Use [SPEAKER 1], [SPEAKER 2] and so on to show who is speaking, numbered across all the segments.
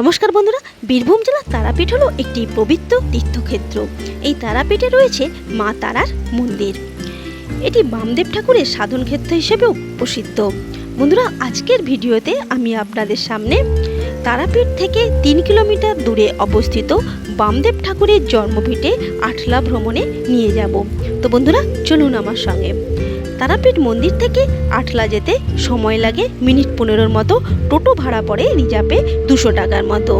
[SPEAKER 1] নমস্কার বন্ধুরা, বীরভূম জেলার তারাপীঠ হলো একটি পবিত্র তীর্থক্ষেত্র। এই তারাপীঠে রয়েছে মা তারার মন্দির। এটি বামদেব ঠাকুরের সাধন ক্ষেত্র হিসেবেও প্রসিদ্ধ। বন্ধুরা, আজকের ভিডিওতে আমি আপনাদের সামনে তারাপীঠ থেকে তিন কিলোমিটার দূরে অবস্থিত বামদেব ঠাকুরের জন্মভিটে আটলা ভ্রমণে নিয়ে যাব। তো বন্ধুরা, চলুন আমার সঙ্গে। তারাপীঠ মন্দির থেকে আটলা যেতে সময় লাগে। মিনিট পনেরোর মতো টোটো ভাড়া পড়ে রিজার্ভে দুশো টাকার মতো।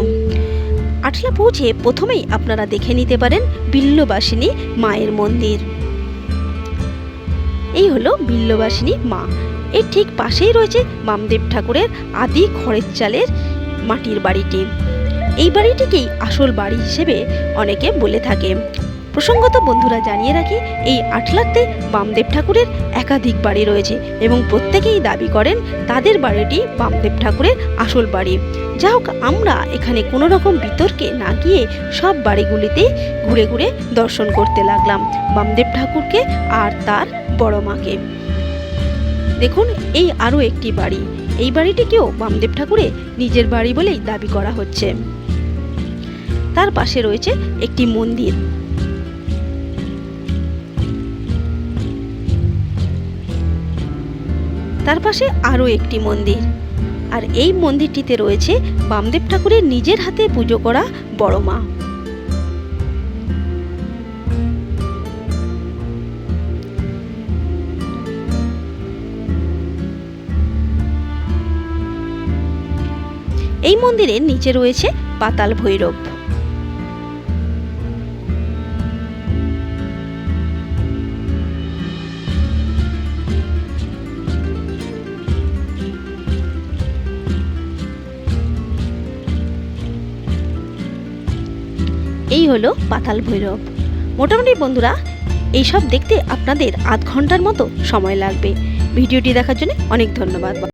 [SPEAKER 1] আটলা পৌঁছে প্রথমেই আপনারা দেখে নিতে পারেন বিল্লবাসিনী মায়ের মন্দির। এই হলো বিল্লবাসিনী মা। এর ঠিক পাশেই রয়েছে বামদেব ঠাকুরের আদি খড়ের চালের মাটির বাড়িটি। এই বাড়িটিকেই আসল বাড়ি হিসেবে অনেকে বলে থাকে। প্রসঙ্গত বন্ধুরা জানিয়ে রাখি, এই আটলাতে বামদেব ঠাকুরের একাধিক বাড়ি রয়েছে এবং প্রত্যেকেই দাবি করেন তাদের বাড়িটি বামদেব ঠাকুরের আসল বাড়ি। যা হোক, আমরা এখানে কোনো রকম বিতর্কে না গিয়ে সব বাড়িগুলিতে ঘুরে ঘুরে দর্শন করতে লাগলাম বামদেব ঠাকুরকে আর তার বড় মাকে। দেখুন, এই আরও একটি বাড়ি। এই বাড়িটিকেও বামদেব ঠাকুরের নিজের বাড়ি বলেই দাবি করা হচ্ছে। তার পাশে রয়েছে একটি মন্দির। তার পাশে আরও একটি মন্দির। আর এই মন্দিরটিতে রয়েছে বামদেব ঠাকুরের নিজের হাতে পুজো করা বড় মা। এই মন্দিরের নিচে রয়েছে পাতাল ভৈরব। এই হলো পাতাল ভৈরব। মোটামুটি বন্ধুরা, এইসব দেখতে আপনাদের আধ ঘণ্টার মতো সময় লাগবে। ভিডিওটি দেখার জন্য অনেক ধন্যবাদ।